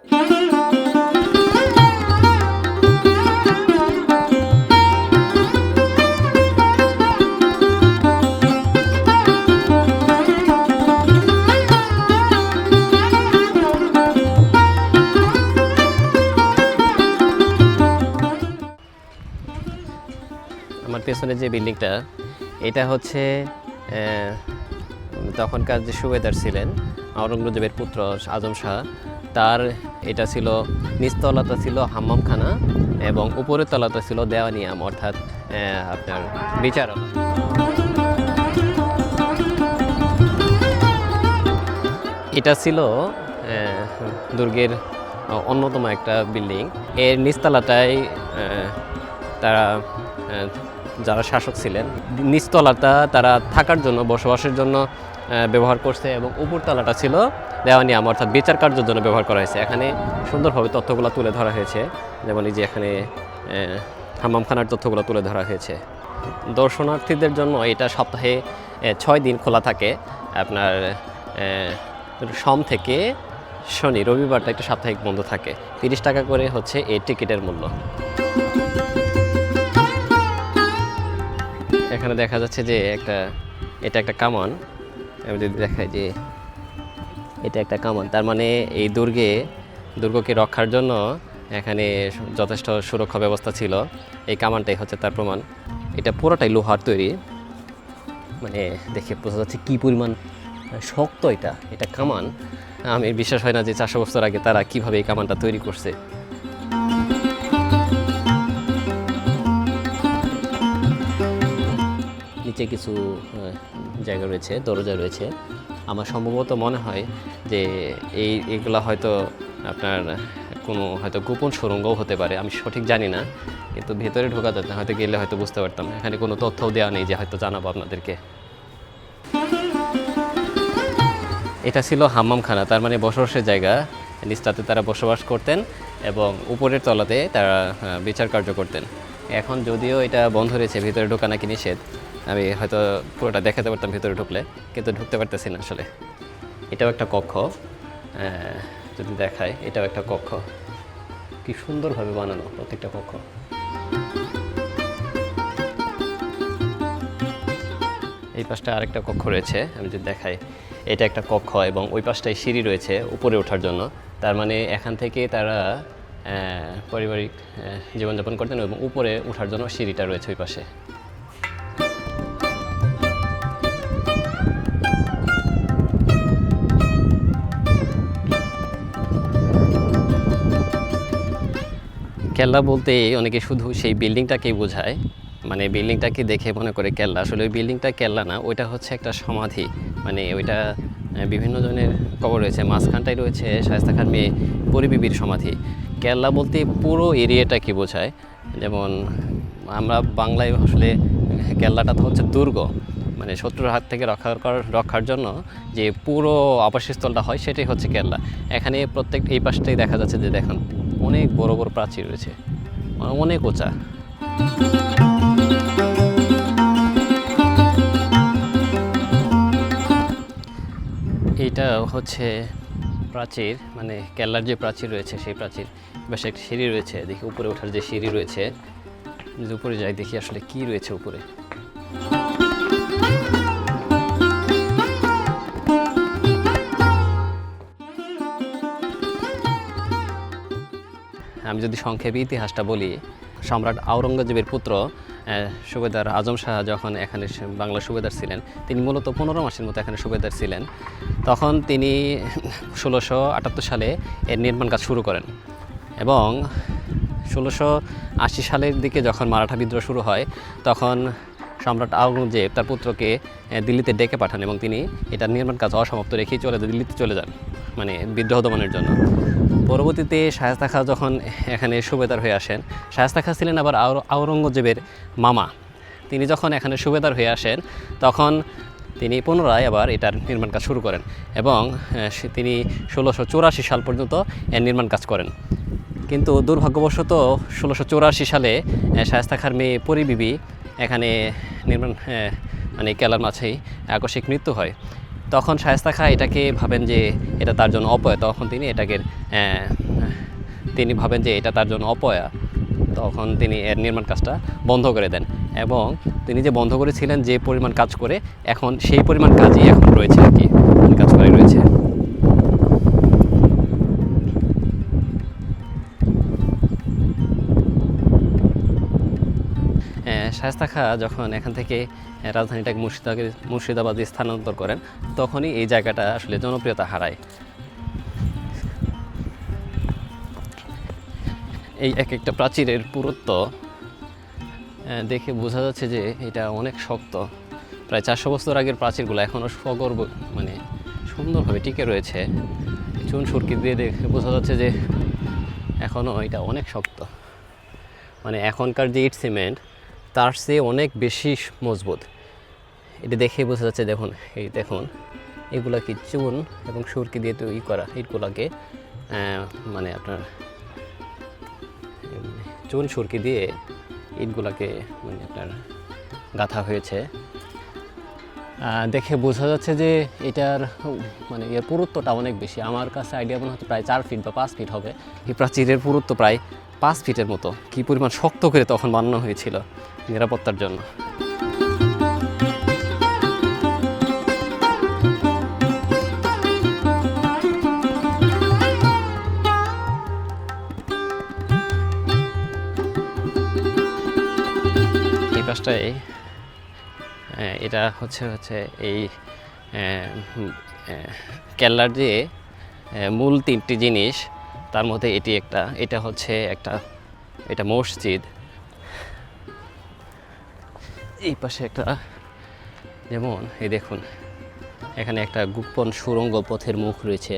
আমার পেছনে যে বিল্ডিংটা এটা হচ্ছে তখনকার যে সুবেদার ছিলেন আওরঙ্গজেবের পুত্র আজম শাহ। তার এটা ছিল নিচতলাটা ছিল হাম্মামখানা এবং উপরের তলাটা ছিল দেওয়ানিয়াম অর্থাৎ আপনার বিচারালয় এটা ছিল দুর্গের অন্যতম একটা বিল্ডিং। এর নিচতলাটায় তারা যারা শাসক ছিলেন নিচতলাটা তারা থাকার জন্য বসবাসের জন্য ব্যবহার করছে এবং উপরতলাটা ছিল দেওয়ানিয়াম অর্থাৎ বিচার কার্যের জন্য ব্যবহার করা হয়েছে। এখানে সুন্দরভাবে তথ্যগুলো তুলে ধরা হয়েছে। যেমন এই যে এখানে আহ, হাম্মামখানার তথ্যগুলো তুলে ধরা হয়েছে। দর্শনার্থীদের জন্য এটা সপ্তাহে ছয় দিন খোলা থাকে। আপনার সোম থেকে শনি রবিবারটা একটা সাপ্তাহিক বন্ধ থাকে। তিরিশ টাকা করে হচ্ছে এই টিকিটের মূল্য। এখানে দেখা যাচ্ছে যে একটা, এটা একটা কামান। আমি যদি দেখাই যে এটা একটা কামান, তার মানে এই দুর্গে, দুর্গকে রক্ষার জন্য এখানে যথেষ্ট সুরক্ষা ব্যবস্থা ছিল। এই কামানটাই হচ্ছে তার প্রমাণ। এটা পুরোটাই লোহার তৈরি। মানে দেখে বোঝা যাচ্ছে কী পরিমাণ শক্ত এটা এটা কামান। আমি বিশ্বাস হয় না যে চারশো আগে তারা কীভাবে এই কামানটা তৈরি করছে। নিচে কিছু জায়গা রয়েছে, দরজা রয়েছে, আমার সম্ভবত মনে হয় যে এই, এগুলো হয়তো আপনার কোনো হয়তো গোপন সুরঙ্গও হতে পারে, আমি সঠিক জানি না, কিন্তু ভেতরে ঢোকা যেত হয়তো গেলে হয়তো বুঝতে পারতাম এখানে কোনো তথ্যও দেওয়া নেই যে হয়তো জানাব আপনাদেরকে। এটা ছিল হাম্মামখানা, তার মানে বসবাসের জায়গা, নিচটাতে তারা বসবাস করতেন এবং উপরের তলাতে তারা বিচার কার্য করতেন। এখন যদিও এটা বন্ধ রয়েছে, ভিতরে ঢোকা নাকি নিষেধ আমি হয়তো পুরোটা দেখাতে পারতাম ভিতরে ঢুকলে, কিন্তু ঢুকতে পারতেছি না আসলে। এটাও একটা কক্ষ। যদি দেখায়, এটাও একটা কক্ষ। কি সুন্দরভাবে বানানো প্রত্যেকটা কক্ষ। এই পাশটা আরেকটা কক্ষ রয়েছে, আমি যদি দেখাই। এটা একটা কক্ষ এবং ওই পাশটায় সিঁড়ি রয়েছে উপরে ওঠার জন্য। তার মানে এখান থেকে তারা পারিবারিক জীবনযাপন করতেন এবং উপরে ওঠার জন্য সিঁড়িটা রয়েছে ওই পাশে। কেল্লা বলতে অনেকে শুধু সেই বিল্ডিংটাকেই বোঝায়। মানে বিল্ডিংটাকে দেখে মনে করে কেল্লা। আসলে ওই বিল্ডিংটা কেল্লা না, ওইটা হচ্ছে একটা সমাধি। মানে ওইটা বিভিন্ন জনের কবর রয়েছে, মাঝখানটায় রয়েছে শায়স্তা খান মেয়ে পরিবিবির সমাধি। কেল্লা বলতে পুরো এরিয়াটাকে বোঝায়? যেমন আমরা বাংলায় আসলে কেল্লাটা তো হচ্ছে দুর্গ। মানে শত্রুর হাত থেকে রক্ষা রক্ষার জন্য যে পুরো আবাসস্থলটা হয় সেটাই হচ্ছে কেল্লা। এখানে প্রত্যেক, এই পাশটাই দেখা যাচ্ছে যে দেখুন অনেক বড় বড় প্রাচীর রয়েছে। মানে অনেক ওচা এটা হচ্ছে প্রাচীর মানে কেল্লার যে প্রাচীর রয়েছে, সেই প্রাচীর বেশ একটা সিঁড়ি রয়েছে। দেখি উপরে ওঠার যে সিঁড়ি রয়েছে, উপরে যাই দেখি আসলে কি রয়েছে উপরে। আমি যদি সংক্ষেপে ইতিহাসটা বলি, সম্রাট আওরঙ্গজেবের পুত্র সুবেদার আজম শাহ যখন এখানে বাংলা সুবেদার ছিলেন, তিনি মূলত পনেরো মাসের মতো এখানে সুবেদার ছিলেন। তখন তিনি ষোলোশো আটাত্তর সালে এর নির্মাণ কাজ শুরু করেন এবং ষোলোশো আশি সালের দিকে যখন মারাঠা বিদ্রোহ শুরু হয়, তখন সম্রাট আওরঙ্গজেব তার পুত্রকে দিল্লিতে ডেকে পাঠান এবং তিনি এটার নির্মাণ কাজ অসমাপ্ত রেখেই চলে দিল্লিতে চলে যান মানে বিদ্রোহ দমনের জন্য। পরবর্তীতে শায়স্তা খাঁ যখন এখানে সুবেদার হয়ে আসেন, শায়স্তা খাঁ ছিলেন আবার আওরঙ্গজেবের মামা। তিনি যখন এখানে সুবেদার হয়ে আসেন, তখন তিনি পুনরায় আবার এটার নির্মাণ কাজ শুরু করেন এবং তিনি ষোলোশো চৌরাশি সাল পর্যন্ত এর নির্মাণ কাজ করেন। কিন্তু দুর্ভাগ্যবশত ষোলোশো চৌরাশি সালে শায়েস্তা খাঁর মেয়ে পরিবিবি এখানে নির্মাণ মানে কেলার মাঝেই আকস্মিক মৃত্যু হয়। তখন শায়েস্তা খাঁ এটাকে ভাবেন যে এটা তার জন্য অপয়। তখন তিনি এটাকে তিনি ভাবেন যে এটা তার জন্য অপয়া। তখন তিনি এর নির্মাণ কাজটা বন্ধ করে দেন এবং তিনি যে বন্ধ করেছিলেন যে পরিমাণ কাজ করে, এখন সেই পরিমাণ কাজই এখন রয়েছে আর কি মানে কাজ করে রয়েছে। শায়স্তা খা যখন এখান থেকে রাজধানীটাকে মুর্শিদাবাদে মুর্শিদাবাদে স্থানান্তর করেন, তখনই এই জায়গাটা আসলে জনপ্রিয়তা হারায়। এই এক একটা প্রাচীরের পুরুত্ব দেখে বোঝা যাচ্ছে যে এটা অনেক শক্ত। প্রায় চারশো বছর আগের প্রাচীরগুলো এখনও সগর্ব মানে সুন্দরভাবে টিকে রয়েছে। চুন সুরকি দিয়ে দেখে বোঝা যাচ্ছে যে এখনও এটা অনেক শক্ত। মানে এখনকার যে ইট সিমেন্ট তার চেয়ে অনেক বেশি মজবুত। এটা দেখে বোঝা যাচ্ছে, দেখুন, এই দেখুন, এগুলা কি চুন এবং সুরকি দিয়ে তৈরি করা ইটগুলোকে মানে আপনার, চুন সুরকি দিয়ে ইটগুলাকে মানে আপনার গাঁথা হয়েছে। দেখে বোঝা যাচ্ছে যে এটার মানে এর পুরুত্বটা অনেক বেশি। আমার কাছে আইডিয়া মনে হচ্ছে প্রায় চার ফিট বা পাঁচ ফিট হবে। এই প্রাচীরের পুরুত্ব প্রায় পাঁচ ফিটের মতো, কী পরিমাণ শক্ত করে তখন বানানো হয়েছিল নিরাপত্তার জন্য। এই পাশটায় এটা হচ্ছে হচ্ছে এই কেল্লার যে মূল তিনটি জিনিস তার মধ্যে এটি একটা এটা হচ্ছে একটা এটা মসজিদ। এই পাশে একটা যেমন এই দেখুন এখানে একটা গোপন সুরঙ্গ পথের মুখ রয়েছে।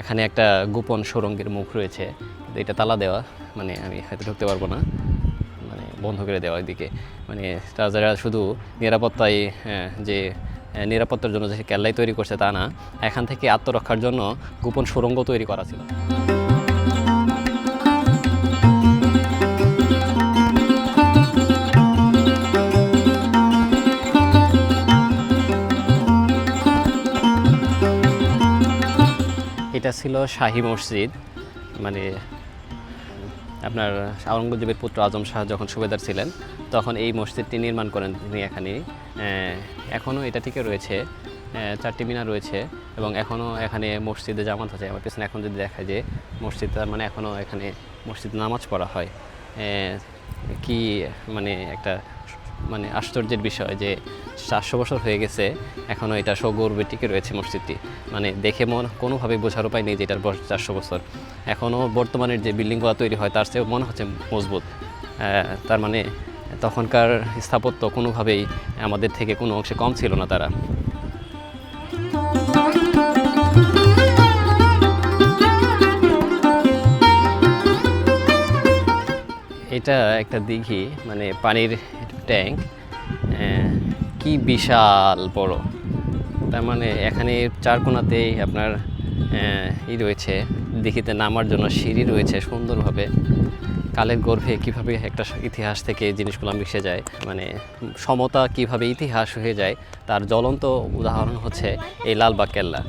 এখানে একটা গোপন সুরঙ্গের মুখ রয়েছে। এটা তালা দেওয়া মানে আমি হয়তো ঢুকতে পারব না। মানে বন্ধ করে দেওয়া এদিকে মানে যারা শুধু নিরাপত্তায় হ্যাঁ, যে নিরাপত্তার জন্য যে কেল্লাই তৈরি করছে তা না, এখান থেকে আত্মরক্ষার জন্য গোপন সুরঙ্গ তৈরি করা ছিল। এটা ছিল শাহী মসজিদ মানে আপনার আওরঙ্গজেবের পুত্র আজম শাহ যখন সুবেদার ছিলেন, তখন এই মসজিদটি নির্মাণ করেন তিনি এখানে। এখনও এটা টিকে রয়েছে চারটি মিনার রয়েছে এবং এখনও এখানে মসজিদে জামাত আছে। আমার পেছনে এখন যদি দেখা যে মসজিদ মানে এখনও এখানে মসজিদ নামাজ পড়া হয়। কি মানে একটা মানে আশ্চর্যের বিষয় যে চারশো বছর হয়ে গেছে এখনও এটা সগর্বে টিকে রয়েছে মসজিদটি। মানে দেখে মন কোনোভাবে বোঝার উপায় নেই যে এটার বয়স চারশো বছর। এখনও বর্তমানের যে বিল্ডিংগুলো তৈরি হয়, তার চেয়েও মনে হচ্ছে মজবুত। তার মানে তখনকার স্থাপত্য কোনোভাবেই আমাদের থেকে কোনো অংশে কম ছিল না তারা। এটা একটা দিঘি মানে পানির ট্যাঙ্ক কি বিশাল বড়। তার মানে এখানে চার কোণাতেই আপনার ই রয়েছে দিঘিতে নামার জন্য সিঁড়ি রয়েছে সুন্দরভাবে। কালের গর্ভে কীভাবে একটা ইতিহাস থেকে জিনিসগুলো মিশে যায় মানে সমতা কীভাবে ইতিহাস হয়ে যায়, তার জ্বলন্ত উদাহরণ হচ্ছে এই লালবাগ কেল্লা।